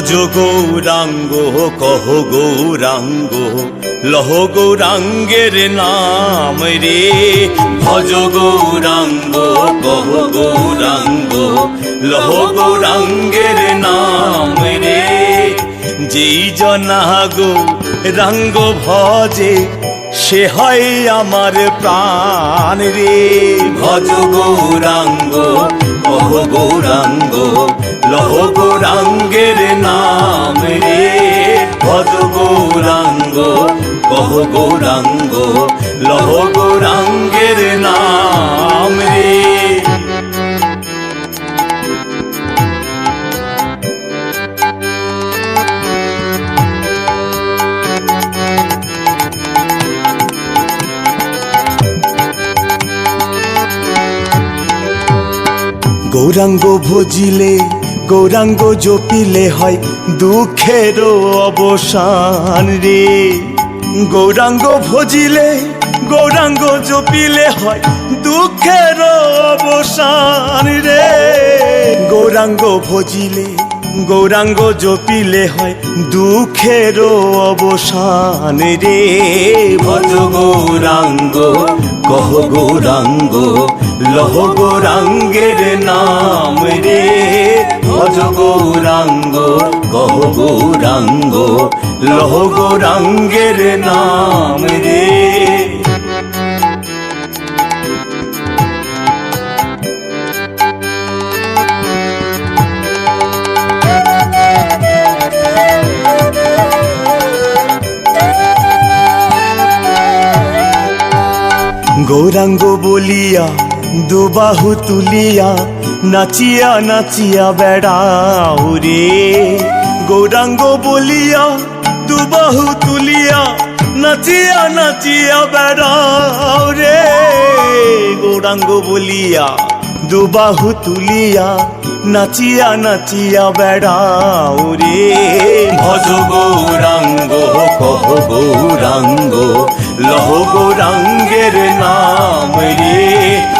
ভজ গৌরাঙ্গ কহ গৌরাঙ্গ, লহ গৌরাঙ্গের নাম রে। ভজ গৌরাঙ্গ, কহ গৌরাঙ্গ, লহ গৌরাঙ্গের নাম রে। যেই জনা গো রাঙ্গ ভজে, সে হয় আমার প্রাণ রে। ভজ গৌরাঙ্গ, কহ গৌরাঙ্গ লহ গৌরাঙ্গের নাম রে। ভজ গৌরাঙ্গ কহ গৌরাঙ্গ লহ গৌরাঙ্গের নাম রে। গৌরাঙ্গ ভজিলে গৌরাঙ্গ জপিলে হয় দুঃখের অবসান রে। গৌরাঙ্গ ভজিলে, গৌরাঙ্গ জপিলে হয় দুঃখের অবসান রে। গৌরাঙ্গ ভজিলে, গৌরাঙ্গ জপিলে হয় দুঃখের অবসান রে। ভজ গৌরাঙ্গ, কহ গৌরাঙ্গ, লহ গৌরাঙ্গের নাম রে। ভজ গৌরাঙ্গ কহ গৌরাঙ্গ লহ গৌরাঙ্গের নাম রে। গৌরাঙ্গ বলিয়া দুবাহু তুলিয়া, নাচিয়া নাচিয়া বেড়াও রে গৌরাঙ্গ বলিয়া, দুবাহু তুলিয়া, নাচিয়া নাচিয়া বেড়াও রে গৌরাঙ্গ বলিয়া, দুবাহু তুলিয়া, নাচিয়া নাচিয়া বেড়াও রে ভজ গৌরাঙ্গ, কহ গৌরাঙ্গ, লহ গৌরাঙ্গের নাম রে।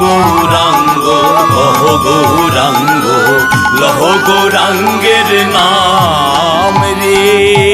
গৌরাঙ্গ লহ গৌরাঙ্গ লহ গৌরাঙ্গের নাম রে।